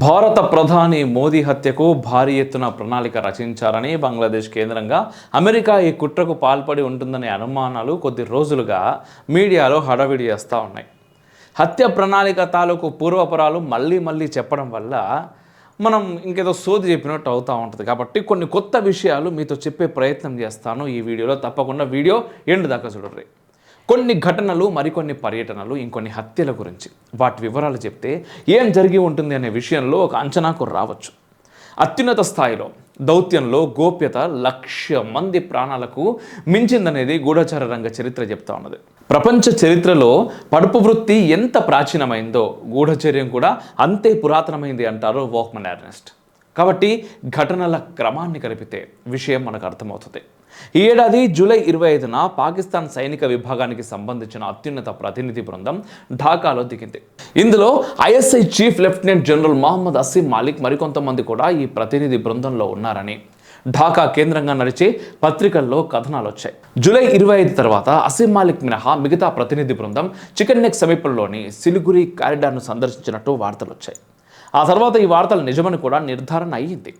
భారత ప్రధాని మోదీ హత్యకు భారీ ఎత్తున ప్రణాళిక రచించారని బంగ్లాదేశ్ కేంద్రంగా అమెరికా ఈ కుట్రకు పాల్పడి ఉంటుందనే అనుమానాలు కొద్ది రోజులుగా మీడియాలో హడావిడి చేస్తూ ఉన్నాయి. హత్య ప్రణాళిక తాలూకు పూర్వపరాలు మళ్ళీ మళ్ళీ చెప్పడం వల్ల మనం ఇంకేదో సోది చెప్పినట్టు అవుతూ ఉంటుంది. కాబట్టి కొన్ని కొత్త విషయాలు మీతో చెప్పే ప్రయత్నం చేస్తాను ఈ వీడియోలో. తప్పకుండా వీడియో ఎండు దాకా చూడరు కొన్ని ఘటనలు మరికొన్ని పర్యటనలు ఇంకొన్ని హత్యల గురించి. వాటి వివరాలు చెప్తే ఏం జరిగి ఉంటుంది అనే విషయంలో ఒక అంచనాకు రావచ్చు. అత్యున్నత స్థాయిలో దౌత్యంలో గోప్యత లక్ష మంది ప్రాణాలకు మించిందనేది గూఢచార రంగ చరిత్ర చెప్తా ఉన్నది. ప్రపంచ చరిత్రలో పడుపు వృత్తి ఎంత ప్రాచీనమైందో గూఢచర్యం కూడా అంతే పురాతనమైంది అంటారు వాక్మన్ ఎర్నెస్ట్ కాబట్టి ఘటనల క్రమాన్ని కలిపితే విషయం మనకు అర్థమవుతుంది. ఈ ఏడాది జూలై ఇరవై ఐదున పాకిస్తాన్ సైనిక విభాగానికి సంబంధించిన అత్యున్నత ప్రతినిధి బృందం ఢాకాలో దిగింది. ఇందులో ISI chief lieutenant general Mohammad Asim Malik మరికొంతమంది కూడా ఈ ప్రతినిధి బృందంలో ఉన్నారని ఢాకా కేంద్రంగా నడిచే పత్రికల్లో కథనాలు వచ్చాయి. జూలై ఇరవై ఐదు తర్వాత అసీం మాలిక్ మినహా మిగతా ప్రతినిధి బృందం చికెన్ నెక్ సమీపంలోని సిలిగురి కారిడార్ను సందర్శించినట్టు వార్తలు వచ్చాయి. ఆ తర్వాత ఈ వార్తలు నిజమని కూడా నిర్ధారణ అయ్యింది.